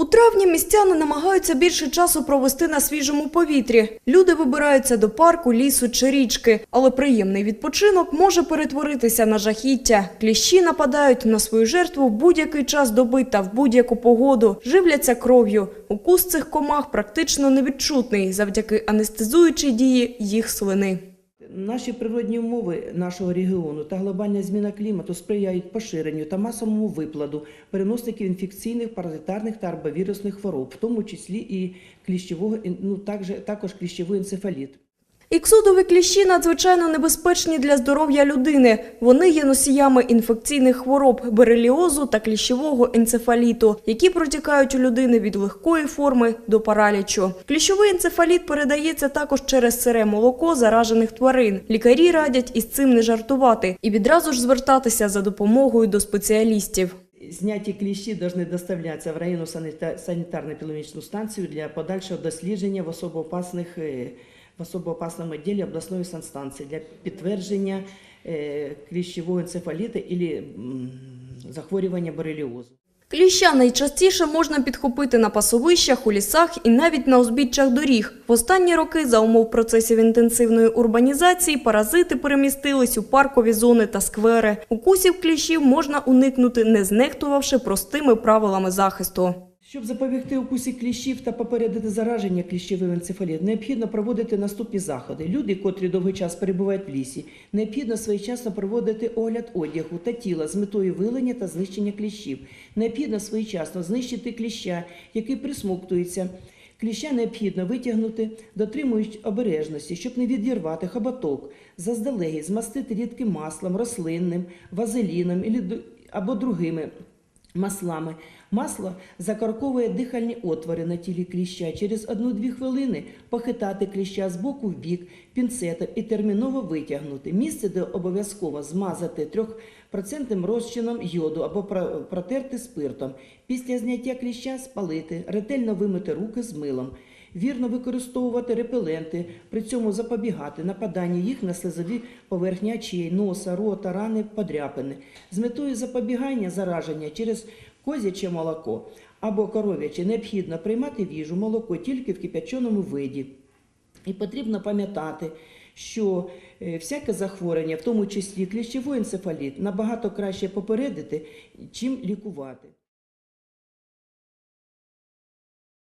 У травні містяни намагаються більше часу провести на свіжому повітрі. Люди вибираються до парку, лісу чи річки, але приємний відпочинок може перетворитися на жахіття. Кліщі нападають на свою жертву в будь-який час доби та в будь-яку погоду, живляться кров'ю. Укус цих комах практично невідчутний завдяки анестезуючій дії їх слини. Наші природні умови нашого регіону та глобальна зміна клімату сприяють поширенню та масовому випладу переносників інфекційних, паразитарних та арбовірусних хвороб, в тому числі і кліщового, ну, також, також кліщовий енцефаліт. Іксудові кліщі надзвичайно небезпечні для здоров'я людини. Вони є носіями інфекційних хвороб береліозу та кліщового енцефаліту, які протікають у людини від легкої форми до паралічу. Кліщовий енцефаліт передається також через сире молоко заражених тварин. Лікарі радять із цим не жартувати і відразу ж звертатися за допомогою до спеціалістів. Зняті кліщі повинні доставлятися в районну саніта- санітарно-епідемічну станцію для подальшого дослідження в особо опасних е, в особо опасному відділі обласної санстанції для підтвердження е, кліщового енцефаліту або захворювання бореліозу. Кліща найчастіше можна підхопити на пасовищах, у лісах і навіть на узбіччях доріг. В останні роки за умов процесів інтенсивної урбанізації паразити перемістились у паркові зони та сквери. Укусів кліщів можна уникнути, не знехтувавши простими правилами захисту. Щоб запобігти укусі кліщів та попередити зараження кліщовим енцефалітом, необхідно проводити наступні заходи. Люди, котрі довгий час перебувають в лісі, необхідно своєчасно проводити огляд одягу та тіла з метою вилення та знищення кліщів. Необхідно своєчасно знищити кліща, який присмоктується. Кліща необхідно витягнути, дотримуючи обережності, щоб не відірвати хоботок, заздалегідь змастити рідким маслом, рослинним, вазеліном або другими маслами. Масло закарковує дихальні отвори на тілі кліща. Через 1-2 хвилини похитати кліща з боку в бік пінцетом і терміново витягнути. Місце, де обов'язково змазати 3% розчином йоду або протерти спиртом. Після зняття кліща спалити, ретельно вимити руки з милом. Вірно використовувати репеленти, при цьому запобігати нападанню їх на слизові поверхні очей, носа, рота, рани, подряпини. З метою запобігання зараження через козяче молоко або коров'яче необхідно приймати в їжу молоко тільки в кипяченому виді. І потрібно пам'ятати, що е, всяке захворювання, в тому числі кліщовий енцефаліт, набагато краще попередити, чим лікувати.